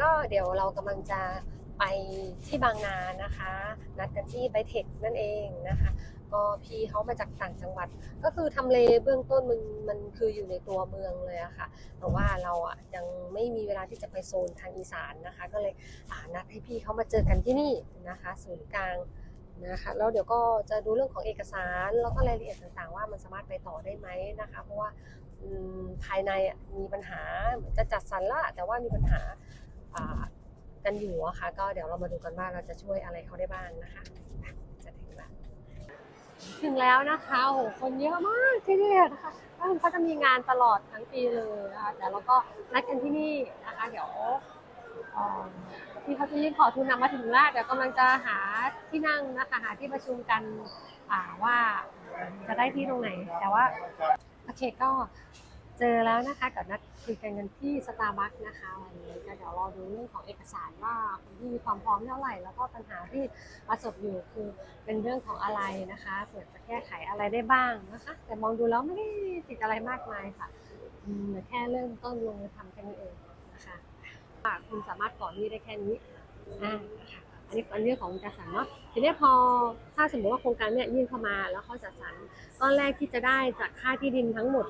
ก็เดี๋ยวเรากำลังจะไปที่บางนานะคะ นัดกันที่ไบเทคนั่นเองนะคะ ก็พี่เขามาจากต่างจังหวัด ก็คือทำเลเบื้องต้นมันมันคืออยู่ในตัวเมืองเลยอะค่ะ แต่ว่าเราอะยังไม่มีเวลาที่จะไปโซนทางอีสานนะคะ ก็เลยนัดให้พี่เขามาเจอกันที่นี่นะคะศูนย์กลางนะคะแล้วเดี๋ยวก็จะดูเรื่องของเอกสารแล้วก็รายละเอียดต่างๆ ว่ามันสามารถไปต่อได้ไหมนะคะ เพราะว่าภายในมีปัญหาเหมือนจะจัดสรรแล้วอะแต่ว่ามีปัญหา กันอยู่อะค่ะก็เดี๋ยวเรามาดูกันว่าเราจะช่วยอะไรเขาได้บ้างนะคะจะถึงแล้วถึงแล้วนะคะโอ้โหคนเยอะมากที่นี่นะคะเขาจะมีงานตลอดทั้งปีเลยนะคะแต่เราก็นัดกันที่นี่นะคะ เดี๋ยวที่เขาจะยื่นขอทุนนำมาถึงแล้วเดี๋ยวกำลังจะหาที่นั่งนะคะหาที่ประชุมกันว่าจะได้ที่ตรงไหนแต่ว่าโอเคก็ เจอแล้วนะคะกับนัดคุยกันกันที่สตาร์บัคนะคะวันนี้ก็เดี๋ยวรอดูเรื่องของเอกสารว่าคนที่มีความพร้อมเท่าไหร่ แล้วก็ปัญหาที่ประสบอยู่คือเป็นเรื่องของอะไรนะคะเผื่อจะแก้ไขอะไรได้บ้างนะคะ แต่มองดูแล้วไม่ได้ติดอะไรมากมายค่ะอืมแค่เริ่มต้นลงมือทำแค่นี้เองนะคะคุณสามารถก่อหนี้ได้แค่นี้อ่านะคะ อันนี้เป็นเรื่องของจัดสรรเนาะทีนี้พอถ้าสมมติว่าโครงการเนี้ยยื่นเข้ามาแล้วเขาจัดสรรก้อนแรกที่จะได้จากค่าที่ดินทั้งหมด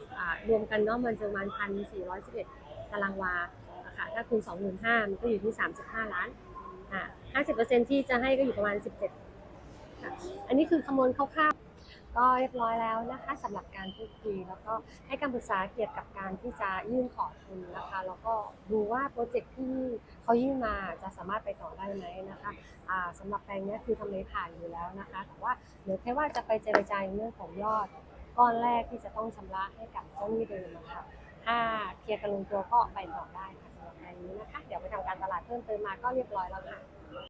รวมกันเนาะมันจะประมาณพันสี่ร้อยสิบเอ็ดตารางวาค่ะถ้าคูณสองหมื่นห้ามันก็อยู่ที่สามสิบห้าล้านอ่าห้าสิบเปอร์เซ็นที่จะให้ก็อยู่ประมาณสิบเจ็ดค่ะอันนี้คือคำนวณคร่าวๆ ก็เรียบร้อยแล้วนะคะสำหรับการพูดคุยแล้วก็ให้คำปรึกษาเกี่ยวกับการที่จะยื่นขอทุนนะคะแล้วก็ดูว่าโปรเจกต์ที่เขายื่นมาจะสามารถไปต่อได้ไหมนะคะอ่าสำหรับแปลงนี้คือทำเลผ่านอยู่แล้วนะคะ แต่ว่าเหลือแค่ว่าจะไปเจรจาในเรื่องของยอดก้อนแรกที่จะต้องชำระให้กับเจ้าหนี้เดิมนะคะถ้าเคลียร์กันลงตัวก็ไปต่อได้ค่ะสำหรับแปลงนี้นะคะ เดี๋ยวไปทำการตลาดเพิ่มเติมมาก็เรียบร้อยแล้วค่ะ